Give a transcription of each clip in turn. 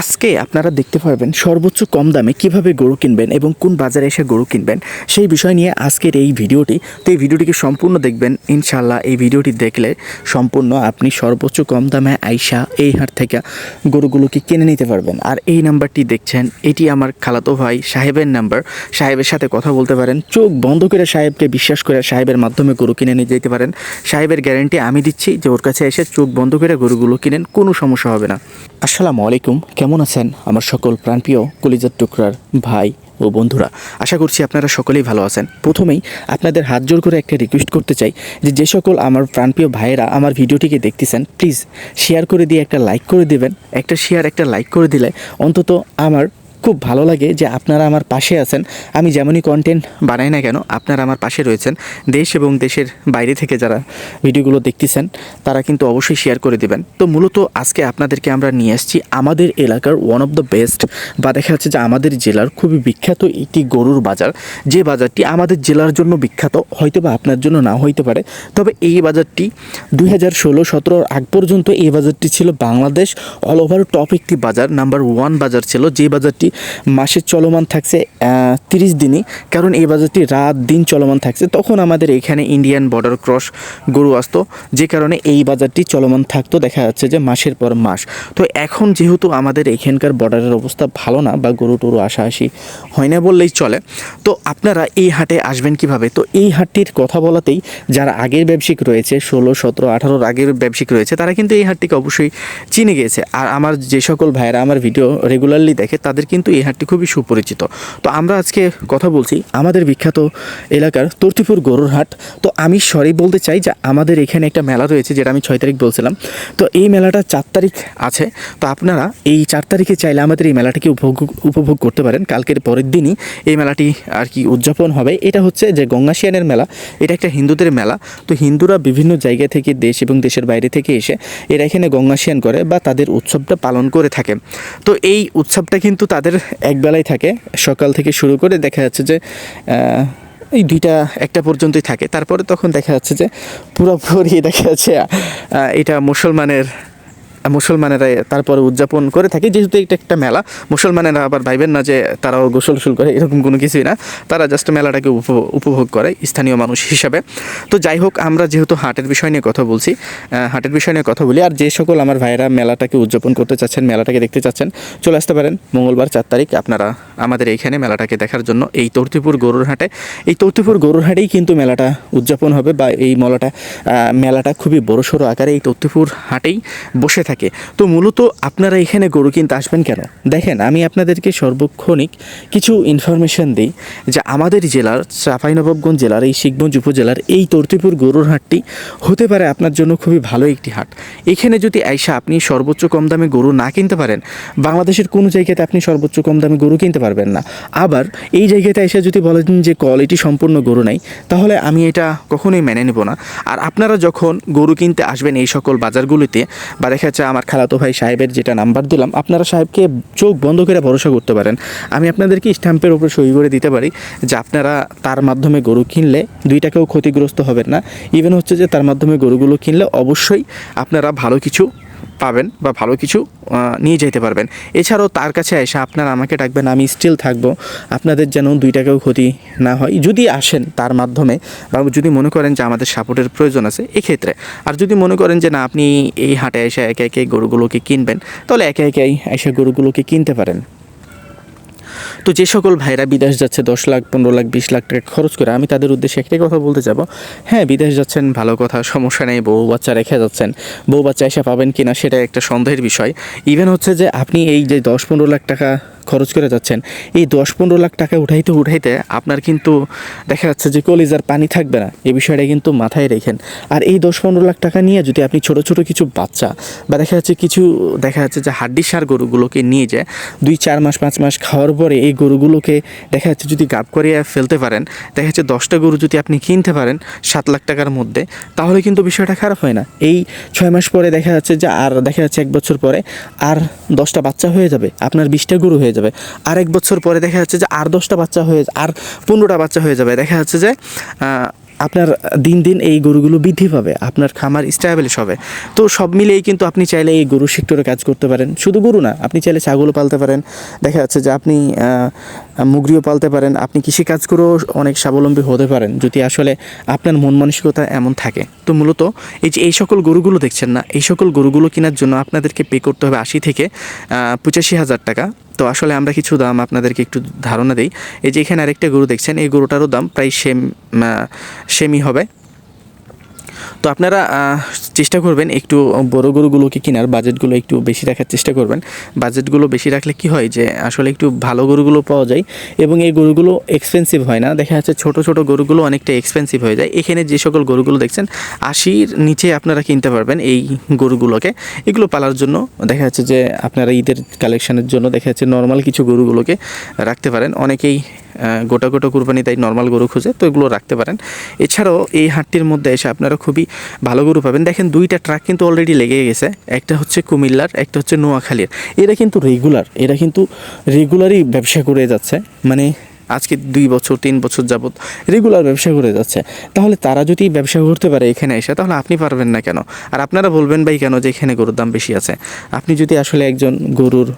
আজকে আপনারা দেখতে পারবেন সর্বোচ্চ কম দামে কীভাবে গরু কিনবেন এবং কোন বাজারে এসে গরু কিনবেন। সেই বিষয় নিয়ে আজকের এই ভিডিওটি। তো এই ভিডিওটিকে সম্পূর্ণ দেখবেন। ইনশাল্লাহ এই ভিডিওটি দেখলে সম্পূর্ণ আপনি সর্বোচ্চ কম দামে আইসা এই হাট থেকে গরুগুলোকে কিনে নিতে পারবেন। আর এই নাম্বারটি দেখছেন, এটি আমার খালাতো ভাই সাহেবের নাম্বার। সাহেবের সাথে কথা বলতে পারেন। চোখ বন্ধ করে সাহেবকে বিশ্বাস করে সাহেবের মাধ্যমে গরু কিনে নিয়ে যেতে পারেন। সাহেবের গ্যারেন্টি আমি দিচ্ছি যে ওর কাছে এসে চোখ বন্ধ করে গরুগুলো কিনেন, কোনো সমস্যা হবে না। আসসালামু আলাইকুম। কেমন আছেন আমার সকল প্রাণপ্রিয় কলিজার টুকরার ভাই ও বন্ধুরা? আশা করছি আপনারা সকলেই ভালো আছেন। প্রথমেই আপনাদের হাত জোর করে একটা রিকোয়েস্ট করতে চাই যে যে সকল আমার প্রাণপ্রিয় ভাইয়েরা আমার ভিডিওটিকে দেখতেছেন প্লিজ শেয়ার করে দিয়ে একটা লাইক করে দেবেন। একটা শেয়ার একটা লাইক করে দিলে অন্তত আমার খুব ভালো লাগে যে আপনারা আমার পাশে আছেন। আমি যেমনই কন্টেন্ট বানাই না কেন, আপনারা আমার পাশে রয়েছেন। দেশ এবং দেশের বাইরে থেকে যারা ভিডিওগুলো দেখতেছেন, তারা কিন্তু অবশ্যই শেয়ার করে দেবেন। তো মূলত আজকে আপনাদেরকে আমরা নিয়ে আসছি আমাদের এলাকার ওয়ান অফ দ্য বেস্ট বা দেখা যাচ্ছে যে আমাদের জেলার খুবই বিখ্যাত একটি গরুর বাজার। যে বাজারটি আমাদের জেলার জন্য বিখ্যাত হয়তো বা আপনার জন্য না হইতে পারে। তবে এই বাজারটি দুই হাজার ষোলো সতেরোর আগ পর্যন্ত এই বাজারটি ছিল বাংলাদেশ। অল ওভার টপ একটি বাজার নাম্বার ওয়ান বাজার ছিল। যে বাজারটি মাসে চলমান থাকছে তিরিশ দিনই। কারণ এই বাজারটি রাত দিন চলমান থাকছে। তখন আমাদের এখানে ইন্ডিয়ান বর্ডার ক্রস গরু আসতো। যে কারণে এই বাজারটি চলমান থাকতো। দেখা যাচ্ছে যে মাসের পর মাস। তো এখন যেহেতু আমাদের এখানকার বর্ডারের অবস্থা ভালো না বা গরু টরু আসাআসি হয় না বললেই চলে, তো আপনারা এই হাটে আসবেন কীভাবে? তো এই হাটটির কথা বলাতেই যারা আগের ব্যবসায়িক রয়েছে, ষোলো, সতেরো আঠারোর আগের ব্যবসায়িক রয়েছে, তারা কিন্তু এই হাটটিকে অবশ্যই চিনে গিয়েছে আর আমার যে সকল ভাইয়েরা আমার ভিডিও রেগুলারলি দেখে, তাদের কিন্তু এই হাটটি খুবই সুপরিচিত। তো আমরা আজকে কথা বলছি আমাদের বিখ্যাত এলাকার তর্তিপুর গরুর হাট। তো আমি সরি বলতে চাই যে আমাদের এখানে একটা মেলা রয়েছে যেটা আমি ছয় তারিখ বলছিলাম। তো এই মেলাটা চার তারিখ আছে। তো আপনারা এই চার তারিখে চাইলে আমাদের এই মেলাটিকে উপভোগ উপভোগ করতে পারেন। কালকের পরের দিনই এই মেলাটি আর কি উদযাপন হবে। এটা হচ্ছে যে গঙ্গাশিয়ানের মেলা। এটা একটা হিন্দুদের মেলা। তো হিন্দুরা বিভিন্ন জায়গা থেকে দেশ এবং দেশের বাইরে থেকে এসে এরা এখানে গঙ্গাশিয়ান করে বা তাদের উৎসবটা পালন করে থাকে। তো এই উৎসবটা কিন্তু তাদের একবেলায় থাকে। সকাল থেকে শুরু করে দেখা যাচ্ছে যে এই দুইটা, একটা পর্যন্তই থাকে। তারপরে তখন দেখা যাচ্ছে যে, পুরোপুরি দেখা যাচ্ছে এটা মুসলমানের মুসলমানেরা তারপরে উদযাপন করে থাকে। যেহেতু এটা একটা মেলা, মুসলমানেরা আবার ভাইবেন না যে তারাও গোসল গোসল করে, এরকম কোনো কিছুই না। তারা জাস্ট মেলাটাকে উপ- উপভোগ করে স্থানীয় মানুষ হিসাবে। তো যাই হোক, আমরা যেহেতু হাটের বিষয় নিয়ে কথা বলছি হাটের বিষয় নিয়ে কথা বলি, আর যে সকল আমার ভাইয়েরা মেলাটাকে উদযাপন করতে চাচ্ছেন, মেলাটাকে দেখতে চাচ্ছেন, চলে আসতে পারেন। মঙ্গলবার চার তারিখ আপনারা আমাদের এইখানে মেলাটাকে দেখার জন্য এই তর্তিপুর গরুর হাটে। এই তর্তিপুর গরুর হাটেই কিন্তু মেলাটা উদযাপন হবে বা এই মেলাটা মেলাটা খুবই বড়সড় আকারে এই তর্তিপুর হাটেই বসে থাকে। তো মূলত আপনারা এখানে গরু কিনতে আসবেন কেন? দেখেন, আমি আপনাদেরকে সর্বক্ষণিক কিছু ইনফরমেশন দিই যে আমাদের জেলার চাঁপাইনবাবগঞ্জ জেলার, এই শিখগঞ্জ উপজেলার এই তর্তিপুর গরুর হাটটি হতে পারে আপনার জন্য খুবই ভালো একটি হাট। এখানে যদি আইসা আপনি সর্বোচ্চ কম দামে গরু না কিনতে পারেন, বাংলাদেশের কোনো জায়গাতে আপনি সর্বোচ্চ কম দামে গরু কিনতে পারবেন না। আবার এই জায়গাতে এসে যদি বলেন যে কোয়ালিটি সম্পূর্ণ গরু নাই, তাহলে আমি এটা কখনোই মেনে নেব না। আর আপনারা যখন গরু কিনতে আসবেন এই সকল বাজারগুলিতে বা দেখা আমার খালাতো ভাই সাহেবের যেটা নাম্বার দিলাম, আপনারা সাহেবকে চোখ বন্ধ করে ভরসা করতে পারেন। আমি আপনাদেরকে স্ট্যাম্পের উপরে সই করে দিতে পারি যে আপনারা তার মাধ্যমে গরু কিনলে দুই টাকাও ক্ষতিগ্রস্ত হবেন না। ইভেন হচ্ছে যে তার মাধ্যমে গরুগুলো কিনলে অবশ্যই আপনারা ভালো কিছু পাবেন বা ভালো কিছু নিয়ে যেতে পারবেন। এছাড়াও তার কাছে এসে আপনার আমাকে ডাকবেন, আমি স্টিল থাকব। আপনাদের যেন দুই টাকাও ক্ষতি না হয়। যদি আসেন তার মাধ্যমে, বা যদি মনে করেন যে আমাদের সাপোর্টের প্রয়োজন আছে, এক্ষেত্রে। আর যদি মনে করেন যে না, আপনি এই হাটে এসে একে একে গরুগুলোকে কিনবেন, তাহলে একে একে এসে গরুগুলোকে কিনতে পারেন। তো যে সকল ভাইরা বিদেশ যাচ্ছে, দশ লাখ, পনেরো লাখ, বিশ লাখ টাকা খরচ করে, আমি তাদের উদ্দেশ্যে একটাই কথা বলতে যাব। হ্যাঁ বিদেশ যাচ্ছেন, ভালো কথা, সমস্যা নেই, বউ বাচ্চা রেখে যাচ্ছেন। বউ বাচ্চা এসে পাবেন কিনা সেটা একটা সন্দেহের বিষয়। ইভেন হচ্ছে যে আপনি এই যে দশ, পনেরো লাখ টাকা খরচ করে যাচ্ছেন। এই দশ পনেরো লাখ টাকা উঠাইতে উঠাইতে আপনার কিন্তু দেখা যাচ্ছে যে কলিজার পানি থাকবে না। এই বিষয়টা কিন্তু মাথায় রেখেন। আর এই দশ পনেরো লাখ টাকা নিয়ে যদি আপনি ছোট ছোট কিছু বাচ্চা বা দেখা যাচ্ছে কিছু, দেখা যাচ্ছে যে হাড্ডি সার গরুগুলোকে নিয়ে যায়, দুই, চার মাস, পাঁচ মাস খাওয়ার পরে এই গরুগুলোকে দেখা যাচ্ছে যদি গাপ করিয়ে ফেলতে পারেন, দেখা যাচ্ছে দশটা গরু যদি আপনি কিনতে পারেন সাত লাখ টাকার মধ্যে, তাহলে কিন্তু বিষয়টা খারাপ হয় না। এই ছয় মাস পরে দেখা যাচ্ছে যে আর, দেখা যাচ্ছে এক বছর পরে আর দশটা বাচ্চা হয়ে যাবে। আপনার বিশটা গরু হয়ে যাবে। আর এক বছর পরে দেখা যাচ্ছে যে আর দশটা বাচ্চা হয়ে আর পনেরোটা বাচ্চা হয়ে যাবে। দেখা যাচ্ছে যে আপনার দিন দিন এই গরুগুলো বৃদ্ধি পাবে, আপনার খামার স্ট্যাবলিশ হবে। তো সব মিলিয়েই কিন্তু আপনি চাইলে এই গরু সেক্টরে কাজ করতে পারেন। শুধু গরু না, আপনি চাইলে ছাগলও পালতে পারেন। দেখা যাচ্ছে যে আপনি মুগরিও পালতে পারেন। আপনি কৃষি কাজ করেও অনেক স্বাবলম্বী হতে পারেন, যদি আসলে আপনার মন মানসিকতা এমন থাকে। তো মূলত এই যে এই সকল গরুগুলো দেখছেন না, এই সকল গরুগুলো কেনার জন্য আপনাদেরকে পে করতে হবে আশি থেকে পঁচাশি হাজার টাকা। তো আসলে আমরা কিছু দাম আপনাদেরকে একটু ধারণা দিই। এই যে এখানে আরেকটা গরু দেখছেন, এই গরুটারও দাম প্রায় সেম সেমই হবে। তো আপনারা চেষ্টা করবেন একটু বড় গরুগুলোকে কেনার, বাজেটগুলো একটু বেশি রাখার চেষ্টা করবেন। বাজেটগুলো বেশি রাখলে কি হয় যে, আসলে একটু ভালো গরুগুলো পাওয়া যায় এবং এই গরুগুলো এক্সপেন্সিভ হয় না। দেখা যাচ্ছে ছোট ছোট গরুগুলো অনেকটা এক্সপেন্সিভ হয়ে যায়। এখানে যে সকল গরুগুলো দেখছেন, আশির নিচে আপনারা কিনতে পারবেন এই গরুগুলোকে। এগুলো পালার জন্য দেখা যাচ্ছে যে, আপনারা ঈদের কালেকশানের জন্য দেখা যাচ্ছে নর্মাল কিছু গরুগুলোকে রাখতে পারেন। অনেকেই গোটা গোটা কুরবানি তাই নর্মাল গরু খুঁজে, তো এগুলো রাখতে পারেন। এছাড়াও এই হাটটির মধ্যে এসে আপনারা খুবই ভালো গরু পাবেন। দেখেন দুইটা ট্রাক কিন্তু অলরেডি লেগে গেছে, একটা হচ্ছে কুমিল্লার, একটা হচ্ছে নোয়াখালীর। এরা কিন্তু রেগুলার এরা কিন্তু রেগুলারই ব্যবসা করে যাচ্ছে। মানে আজকে দুই বছর, তিন বছর যাবৎ রেগুলার ব্যবসা করে যাচ্ছে। তাহলে তারা যদি ব্যবসা করতে পারে এখানে এসে, তাহলে আপনি পারবেন না কেন? আর আপনারা বলবেন ভাই কেন যে এখানে গরুর দাম বেশি আছে? আপনি যদি আসলে একজন গরুর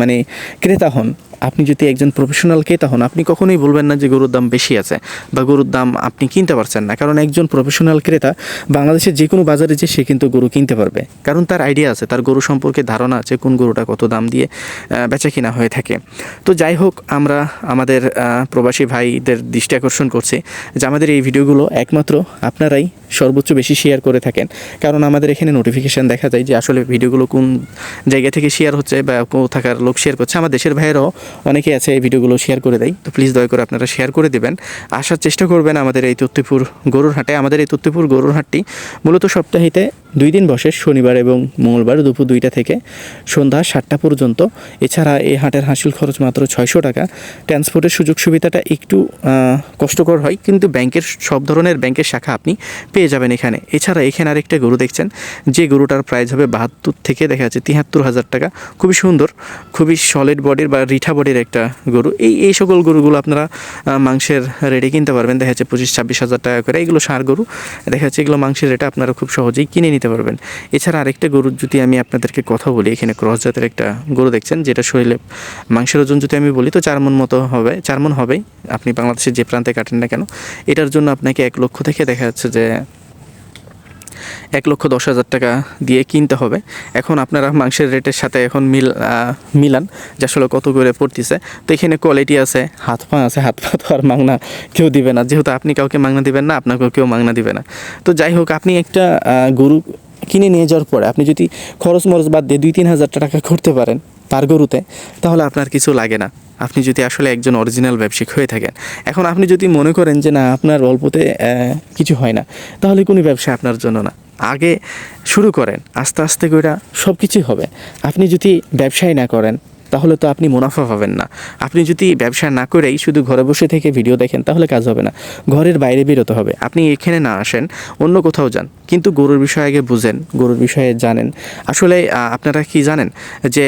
মানে ক্রেতা হন, আপনি যদি একজন প্রফেশনাল ক্রেতা হন, আপনি কখনোই বলবেন না যে গরুর দাম বেশি আছে বা গরুর দাম আপনি কিনতে পারছেন না। কারণ একজন প্রফেশনাল ক্রেতা বাংলাদেশের যে কোনো বাজারে যে সে কিন্তু গরু কিনতে পারবে। কারণ তার আইডিয়া আছে, তার গরু সম্পর্কে ধারণা আছে, কোন গরুটা কত দাম দিয়ে বেচা কিনা হয়ে থাকে। তো যাই হোক, আমরা আমাদের প্রবাসী ভাইদের দৃষ্টি আকর্ষণ করছি যে আমাদের এই ভিডিওগুলো একমাত্র আপনারাই সর্বোচ্চ বেশি শেয়ার করে থাকেন। কারণ আমাদের এখানে নোটিফিকেশান দেখা যায় যে আসলে ভিডিওগুলো কোন জায়গা থেকে শেয়ার হচ্ছে বা কোথাকার লোক শেয়ার করছে। আমার দেশের ভাইয়েরাও অনেকে আছে এই ভিডিওগুলো শেয়ার করে দেয়। তো প্লিজ দয়া করে আপনারা শেয়ার করে দেবেন। আসার চেষ্টা করবেন আমাদের এই তত্ত্বপুর গরুর হাটে। আমাদের এই তত্ত্বপুর গরুর হাটটি মূলত সপ্তাহিতে দুই দিন বসে, শনিবার এবং মঙ্গলবার দুপুর দুইটা থেকে সন্ধ্যা সাতটা পর্যন্ত। এছাড়া এই হাটের হাসিল খরচ মাত্র ছয়শো টাকা। ট্রান্সপোর্টের সুযোগ সুবিধাটা একটু কষ্টকর হয়, কিন্তু ব্যাংকের সব ধরনের ব্যাংকের শাখা আপনি পেয়ে যাবেন এখানে। এছাড়া এখানে আরেকটা গরু দেখছেন, যে গরুটার প্রাইস হবে বাহাত্তর থেকে দেখা যাচ্ছে তিয়াত্তর হাজার টাকা। খুবই সুন্দর। খুবই সলিড বডির বা রিঠা বডির একটা গরু। এই এই সকল গরুগুলো আপনারা মাংসের রেটে কিনতে পারবেন। দেখা যাচ্ছে পঁচিশ, ছাব্বিশ হাজার টাকা করে। এগুলো সার গরু। দেখা যাচ্ছে এগুলো মাংসের রেটে আপনারা খুব সহজেই কিনে নিতে পারবেন। এছাড়া আরেকটা গরুর যদি আমি আপনাদেরকে কথা বলি, এখানে ক্রস জাতের একটা গরু দেখছেন, যেটা শরীরে মাংসের ওজন যদি আমি বলি, তো চার মন মতো হবে, চার মন হবেই। আপনি বাংলাদেশের যে প্রান্তে কাটেন না কেন, এটার জন্য আপনাকে এক লক্ষ থেকে দেখা যাচ্ছে যে এক লক্ষ দশ হাজার টাকা দিয়ে কিনতে হবে। এখন আপনারা মাংসের রেটের সাথে এখন মিল মিলান, যে আসলে কত করে পড়তেছে। তো এখানে কোয়ালিটি আছে, হাত পা আছে, হাত পা তো আর মাংনা কেউ দিবে না। যেহেতু আপনি কাউকে মাংনা দিবেন না, আপনাকেও কেউ মাংনা দিবে না। তো যাই হোক, আপনি একটা গরু কিনে নিয়ে যাওয়ার পরে আপনি যদি খরচ মরচ বাদ দিয়ে দুই তিন হাজার টাকা করতে পারেন তার গরুতে, তাহলে আপনার কিছু লাগে না। আপনি যদি আসলে একজন অরিজিনাল ব্যবসায়িক হয়ে থাকেন। এখন আপনি যদি মনে করেন যে না, আপনার অল্পতে কিছু হয় না, তাহলে কোনো ব্যবসা আপনার জন্য না। আগে শুরু করেন, আস্তে আস্তে করে সব কিছুই হবে। আপনি যদি ব্যবসায় না করেন, তাহলে তো আপনি মুনাফা পাবেন না। আপনি যদি ব্যবসা না করেই শুধু ঘরে বসে থেকে ভিডিও দেখেন, তাহলে কাজ হবে না। ঘরের বাইরে বেরোতে হবে। আপনি এখানে না আসেন, অন্য কোথাও যান। কিন্তু গরুর বিষয়ে আগে বুঝেন, গরুর বিষয়ে জানেন। আসলে আপনারা কি জানেন যে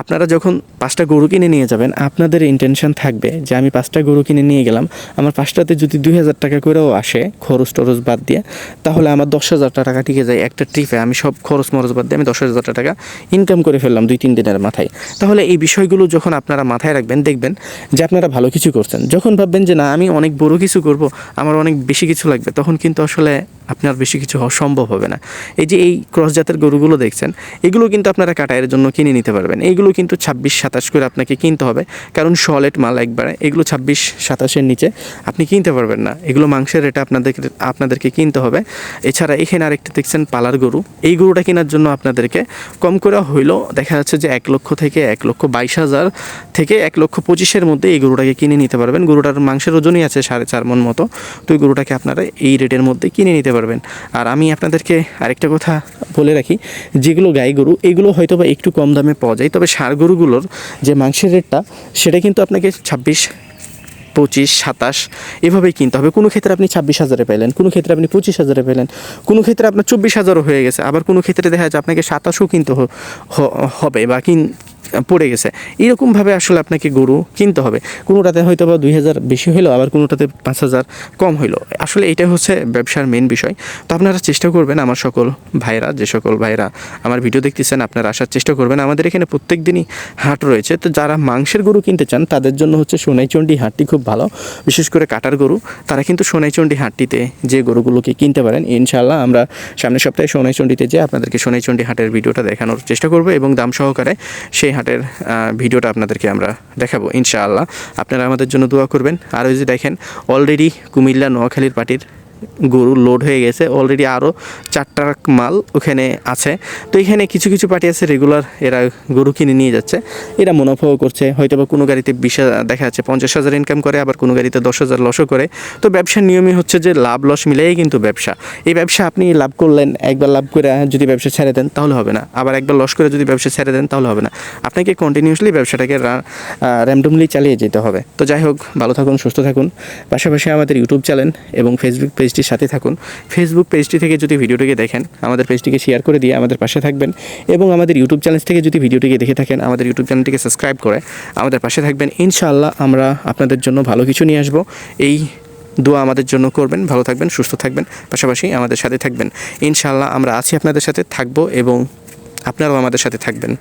আপনারা যখন পাঁচটা গরু কিনে নিয়ে যাবেন, আপনাদের ইন্টেনশন থাকবে যে আমি পাঁচটা গরু কিনে নিয়ে গেলাম, আমার পাঁচটাতে যদি দুই হাজার টাকা করেও আসে খরচ টরচ বাদ দিয়ে, তাহলে আমার দশ হাজার টাকা টিকে যায় একটা ট্রিপে। আমি সব খরচ মরচ বাদ দিয়ে আমি দশ হাজার টাকা ইনকাম করে ফেললাম দুই, তিন দিনের মাথায়। তাহলে এই বিষয়গুলো যখন আপনারা মাথায় রাখবেন, দেখবেন যে আপনারা ভালো কিছু করছেন। যখন ভাববেন যে না, আমি অনেক বড় কিছু করব, আমার অনেক বেশি কিছু লাগবে, তখন কিন্তু আসলে আপনার বেশি কিছু হওয়া সম্ভব হবে না। এই যে এই ক্রস জাতের গরুগুলো দেখছেন, এগুলো কিন্তু আপনারা কাটায়ের জন্য কিনে নিতে পারবেন। এইগুলো কিন্তু ছাব্বিশ সাতাশ করে আপনাকে কিনতে হবে, কারণ সলেট মাল একবারে, এগুলো ছাব্বিশ সাতাশের নিচে আপনি কিনতে পারবেন না। এগুলো মাংসের রেটে আপনাদেরকে আপনাদেরকে কিনতে হবে। এছাড়া এখানে আরেকটা দেখছেন পালার গরু। এই গরুটা কেনার জন্য আপনাদেরকে কম করে হইলেও দেখা যাচ্ছে যে এক লক্ষ থেকে এক লক্ষ বাইশ হাজার থেকে এক লক্ষ পঁচিশের মধ্যে এই গরুটাকে কিনে নিতে পারবেন। গরুটার মাংসের ওজনই আছে সাড়ে চার মন মতো। তো এই গরুটাকে আপনারা এই রেটের মধ্যে কিনে নিতে পারবেন। আর আমি আপনাদেরকে আরেকটা কথা বলে রাখি, যেগুলো গাই গরু, এগুলো হয়তো বা একটু কম দামে পাওয়া যায়, তবে ষাঁড় গরুগুলোর যে মাংসের রেটটা, সেটা কিন্তু আপনাকে ছাব্বিশ, পঁচিশ, সাতাশ এভাবেই কিনতে হবে। কোনো ক্ষেত্রে আপনি ছাব্বিশ হাজারে পেলেন কোনো ক্ষেত্রে আপনি পঁচিশ হাজারে পেলেন কোনো ক্ষেত্রে আপনার চব্বিশ হাজারও হয়ে গেছে। আবার কোনো ক্ষেত্রে দেখা যাচ্ছে আপনাকে সাতাশও কিনতে হবে বা কিন পড়ে গেছে। এরকমভাবে আসলে আপনাকে গরু কিনতে হবে। কোনোটাতে হয়তো বা দুই হাজার বেশি হইল, আবার কোনোটাতে পাঁচ হাজার কম হইল। আসলে এটা হচ্ছে ব্যবসার মেন বিষয়। তো আপনারা চেষ্টা করবেন, আমার সকল ভাইরা যে সকল ভাইরা আমার ভিডিও দেখতেছেন, আপনারা আসার চেষ্টা করবেন। আমাদের এখানে প্রত্যেক দিনই হাট রয়েছে। তো যারা মাংসের গরু কিনতে চান, তাদের জন্য হচ্ছে সোনাইচন্ডী হাটটি খুব ভালো। বিশেষ করে কাটার গরু, তারা কিন্তু সোনাইচন্ডী হাটটিতে যে গরুগুলোকে কিনতে পারেন ইনশাল্লাহ আমরা সামনের সপ্তাহে সোনাইচন্ডীতে যে আপনাদেরকে সোনাইচন্ডী হাটের ভিডিওটা দেখানোর চেষ্টা করব এবং দাম সহকারে সেই হাটের ভিডিওটা আপনাদেরকে আমরা দেখাবো, ইনশাআল্লাহ। আপনারা আমাদের জন্য দোয়া করবেন। আর ওই যে দেখেন অলরেডি কুমিল্লা, নোয়াখালীর পার্টির গরু লোড হয়ে গেছে। অলরেডি আরও চারটা মাল ওখানে আছে। তো এখানে কিছু কিছু পার্টি আছে রেগুলার এরা গরু কিনে নিয়ে যাচ্ছে। এরা মুনাফাও করছে। হয়তো বা কোনো গাড়িতে বিশ দেখা যাচ্ছে পঞ্চাশ হাজার ইনকাম করে, আবার কোনো গাড়িতে দশ হাজার লসও করে। তো ব্যবসার নিয়মই হচ্ছে যে লাভ লস মিলেই কিন্তু ব্যবসা। এই ব্যবসা আপনি লাভ করলেন, একবার লাভ করে যদি ব্যবসা ছেড়ে দেন তাহলে হবে না। আবার একবার লস করে যদি ব্যবসা ছেড়ে দেন তাহলে হবে না। আপনাকে কন্টিনিউসলি ব্যবসাটাকে র্যান্ডমলি চালিয়ে যেতে হবে। তো যাই হোক, ভালো থাকুন, সুস্থ থাকুন। পাশাপাশি আমাদের ইউটিউব চ্যানেল এবং ফেসবুক পেজটির সাথে থাকুন। ফেসবুক পেজটি থেকে যদি ভিডিওটিকে দেখেন, আমাদের পেজটিকে শেয়ার করে দিয়ে আমাদের পাশে থাকবেন এবং আমাদের ইউটিউব চ্যানেল থেকে যদি ভিডিওটিকে দেখে থাকেন, আমাদের ইউটিউব চ্যানেলটিকে সাবস্ক্রাইব করে আমাদের পাশে থাকবেন। ইনশাআল্লাহ আমরা আপনাদের জন্য ভালো কিছু নিয়ে আসব। এই দোয়া আমাদের জন্য করবেন। ভালো থাকবেন, সুস্থ থাকবেন, পাশাপাশি আমাদের সাথে থাকবেন। ইনশাআল্লাহ আমরা আছি আপনাদের সাথে, থাকব এবং আপনারাও আমাদের সাথে থাকবেন।